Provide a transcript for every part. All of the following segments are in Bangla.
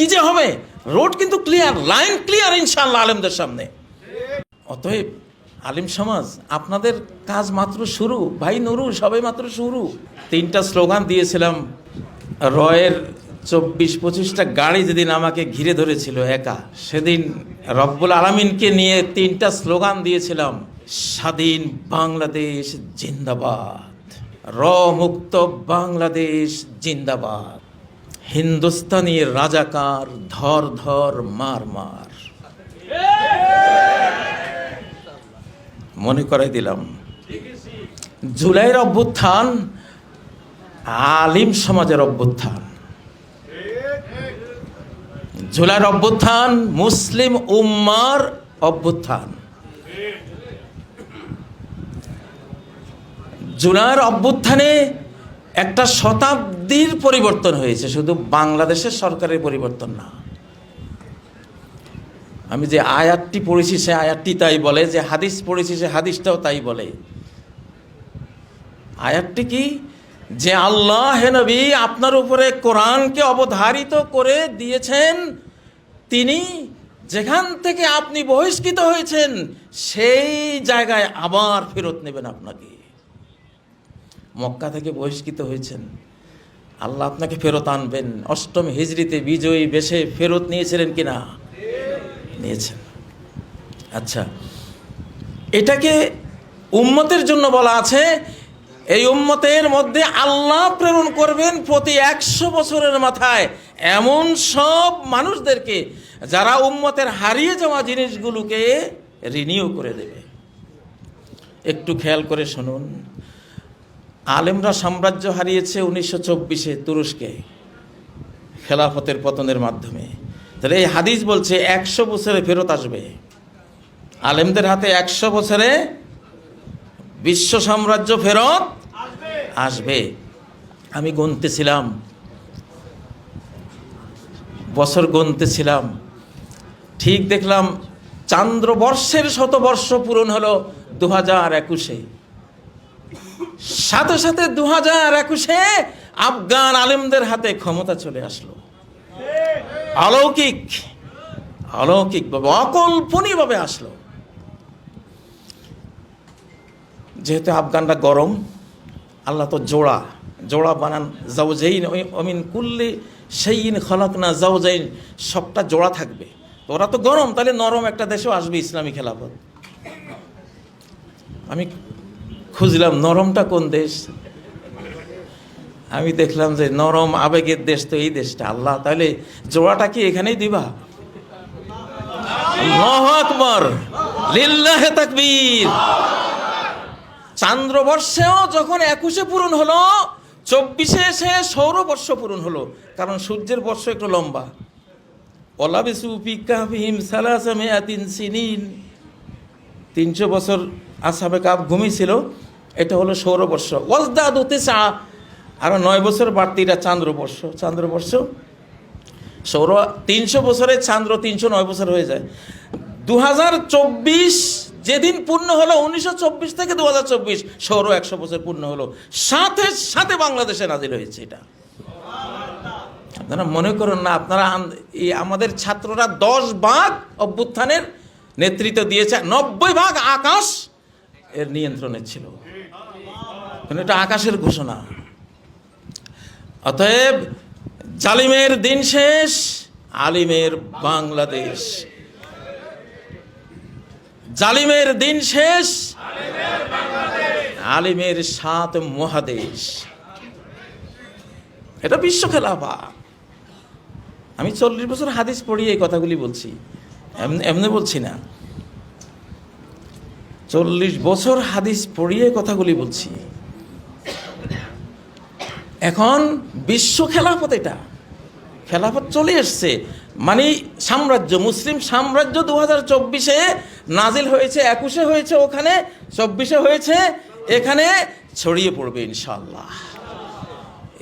কি যে হবে? রোড কিন্তু ক্লিয়ার লাইন ক্লিয়ার ইনশাল্লাহ আলেমদের সামনে। অতএব আলিম সমাজ, আপনাদের কাজ মাত্র শুরু। ভাই নুরু, সবে মাত্র শুরু। তিনটা স্লোগান দিয়েছিলাম, রয়ের চব্বিশ পঁচিশটা গাড়ি যেদিন আমাকে ঘিরে ধরেছিল একা, সেদিন রব্বুল আলমিনকে নিয়ে তিনটা স্লোগান দিয়েছিলাম, স্বাধীন বাংলাদেশ জিন্দাবাদ র মুক্ত বাংলাদেশ জিন্দাবাদ। হিন্দুস্তানি রাজাকার ধর ধর মার মার। মনে করাই দিলাম। জুলাইয়ের অভ্যুত্থান আলিম সমাজের অভ্যুত্থান। জুলাইয়ের অভ্যুত্থান মুসলিম উম্মার অভ্যুত্থান। জুলাইয়ের অভ্যুত্থানে একটা শতাব্দীর পরিবর্তন হয়েছে, শুধু বাংলাদেশের সরকারের পরিবর্তন না। আমি যে আয়াতটি পড়েছি, সে আয়াতটি তাই বলে, যে হাদিস পড়েছি, সে হাদিসটাও তাই বলে। আয়াতটি কি? যে আল্লাহ হে নবী, আপনার উপরে কোরআনকে অবধারিত করে দিয়েছেন, তিনি যেখান থেকে আপনি বহিষ্কৃত হয়েছেন, সেই জায়গায় আবার ফেরত নেবেন আপনাকে। মক্কা থেকে বহিষ্কৃত হয়েছেন। আল্লাহ আপনাকে ফেরত আনবেন। অষ্টম হিজড়িতে বিজয়ী বেশে ফেরত নিয়েছিলেন কিনা? নিয়েছেন। আচ্ছা এটাকে উম্মতের জন্য বলা আছে, এই উম্মতের মধ্যে আল্লাহ প্রেরণ করবেন প্রতি একশো বছরের মাথায়। এমন সব মানুষদেরকে যারা উম্মতের হারিয়ে যাওয়া জিনিসগুলোকে রিনিউ করে দেবে। একটু খেয়াল করে শুনুন। আলেমরা সাম্রাজ্য হারিয়েছে উনিশশো চব্বিশে তুরস্কে, খেলাফতের পতনের মাধ্যমে। তাহলে এই হাদিস বলছে একশো বছরে ফেরত আসবে। আলেমদের হাতে একশো বছরে বিশ্ব সাম্রাজ্য ফেরত আসবে। আমি গুনতেছিলাম। বছর গুনতেছিলাম। ঠিক দেখলাম, চান্দ্রবর্ষের শতবর্ষ পূরণ হলো দু হাজার একুশে। সাথে সাথে দু হাজার একুশে আফগান আলেমদের হাতে ক্ষমতা চলে আসলো। অলৌকিক অলৌকিকভাবে অকল্পনীয়ভাবে আসলো। যেহেতু আফগানরা গরম, আল্লাহ তো জোড়া জোড়া বানান জাউজাইন অমিন কুল্লি সেইন খলক না জাউজাইন সবটা জোড়া থাকবে। ওরা তো গরম, তাহলে নরম একটা দেশেও আসবে ইসলামী খেলাফত। আমি খুঁজলাম, নরমটা কোন দেশ? আমি দেখলাম যে নরম আবেগের দেশ তো এই দেশটা। আল্লাহ, তাহলে জোড়াটা কি এখানেই দিবা? আকবার। লিল্লাহে তাকবীর। চান্দ্রবর্ষেও যখন একুশে পূরণ হলো, চব্বিশে এসে সৌরবর্ষ পূরণ হলো। কারণ সূর্যের বর্ষ একটু লম্বা। তিনশো বছর আসাবে কাপ ঘুমিয়েছিল। এটা হলো সৌরবর্ষ ওয়াজদাদ উতে চা আরও নয় বছর বাড়তি এটা চান্দ্রবর্ষ চান্দ্রবর্ষ সৌর তিনশো বছরে চান্দ্র তিনশো নয় বছর হয়ে যায়। দু হাজার চব্বিশ যেদিন পূর্ণ হলো, উনিশশো চব্বিশ থেকে দু হাজার চব্বিশ সৌর একশো বছর পূর্ণ হলো। সাথে সাথে বাংলাদেশে নাজিল হয়েছে এটা। আপনারা মনে করুন না, আপনারা আমাদের ছাত্ররা দশ ভাগ অভ্যুত্থানের নেতৃত্ব দিয়েছে, নব্বই ভাগ আকাশ এর নিয়ন্ত্রণে ছিল। এটা আকাশের ঘোষণা। অতএব জালিমের দিন শেষ, আলিমের বাংলাদেশ। জালিমের দিন শেষ, আলিমের সাত মহাদেশ। এটা বিশ্ব খেলাফা। আমি চল্লিশ বছর হাদিস পড়ি, এই কথাগুলি বলছি। এমনি বলছি না। চল্লিশ বছর হাদিস পড়িয়ে কথাগুলি বলছি। এখন বিশ্ব খেলাফত এটা। খেলাফত চলে এসছে। মানে সাম্রাজ্য, মুসলিম সাম্রাজ্য দু হাজার চব্বিশে নাজিল হয়েছে, একুশে হয়েছে ওখানে, চব্বিশে হয়েছে, এখানে ছড়িয়ে পড়বে ইনশাল্লাহ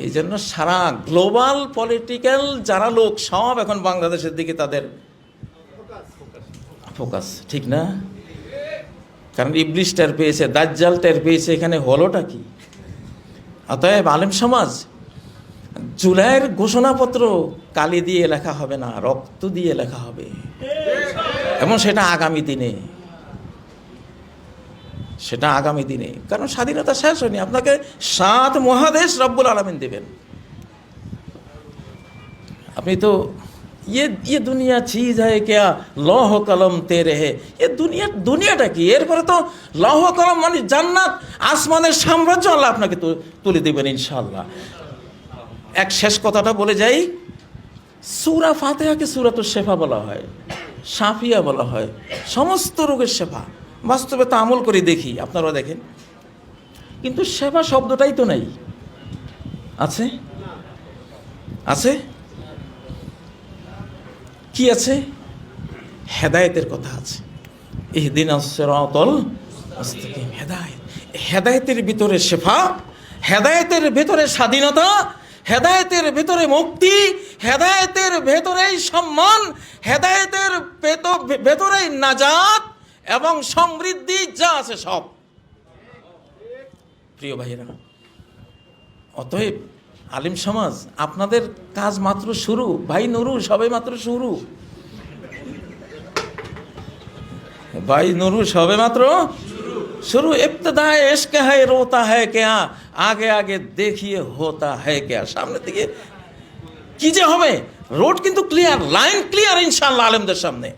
এই জন্য সারা গ্লোবাল পলিটিক্যাল যারা লোক, সব এখন বাংলাদেশের দিকে তাদের ফোকাস, ঠিক না? কারণ ইবলিশ টের পেয়েছে, দাজ্জাল টের পেয়েছে, এখানে হলোটা কি? অতএব আলেম সমাজ, জুলাইয়ের ঘোষণাপত্র কালি দিয়ে লেখা হবে না, রক্ত দিয়ে লেখা হবে। এবং সেটা আগামী দিনে। সেটা আগামী দিনে। কারণ স্বাধীনতা শেষ হয়নি। আপনাকে সাত মহাদেশ রব্বুল আলমিন দেবেন। আপনি তো ये ये दुनिया चीज है क्या লৌহ কলম তেরে হে এ দুনিয়া দুনিয়াটা কি এরপরে তো লৌহ কলম মানে জান্নাত আসমানের সাম্রাজ্য আল্লাহ আপনাকে তু- তুলে দেবেন ইনশাআল্লাহ এক শেষ কথাটা বলে যাই সুরা ফাতেহাকে সুরাত শেফা বলা হয় সাফিয়া বলা হয় সমস্ত রোগের শেফা বাস্তবে তা আমল করে দেখি আপনারা দেখেন কিন্তু সেবা শব্দটাই তো নাই আছে আছে কি আছে? হেদায়েতের কথা আছে। ইহদিন সিরাতাল মুস্তাকিম। হেদায়েত। হেদায়েতের ভিতরে শেফা, হেদায়েতের ভিতরে স্বাধীনতা, হেদায়েতের ভিতরে মুক্তি, হেদায়েতের ভেতরেই সম্মান, হেদায়েতের ভেত- ভেতরেই নাজাত এবং সমৃদ্ধি যা আছে সব। প্রিয় ভাইয়েরা অতএব আলিম সমাজ, আপনাদের কাজ মাত্র শুরু। ভাই নুরু, সবে মাত্র শুরু। ভাই নুরু, সবে মাত্র শুরু। ইবতদা এশক হ্যায়, রোতা হ্যায় কেয়া? আগে আগে দেখিয়ে হোতা হ্যায় কেয়া? সামনে দিকে কি যে হবে? রোড কিন্তু ক্লিয়ার লাইন ক্লিয়ার ইনশাল্লাহ আলেমদের সামনে।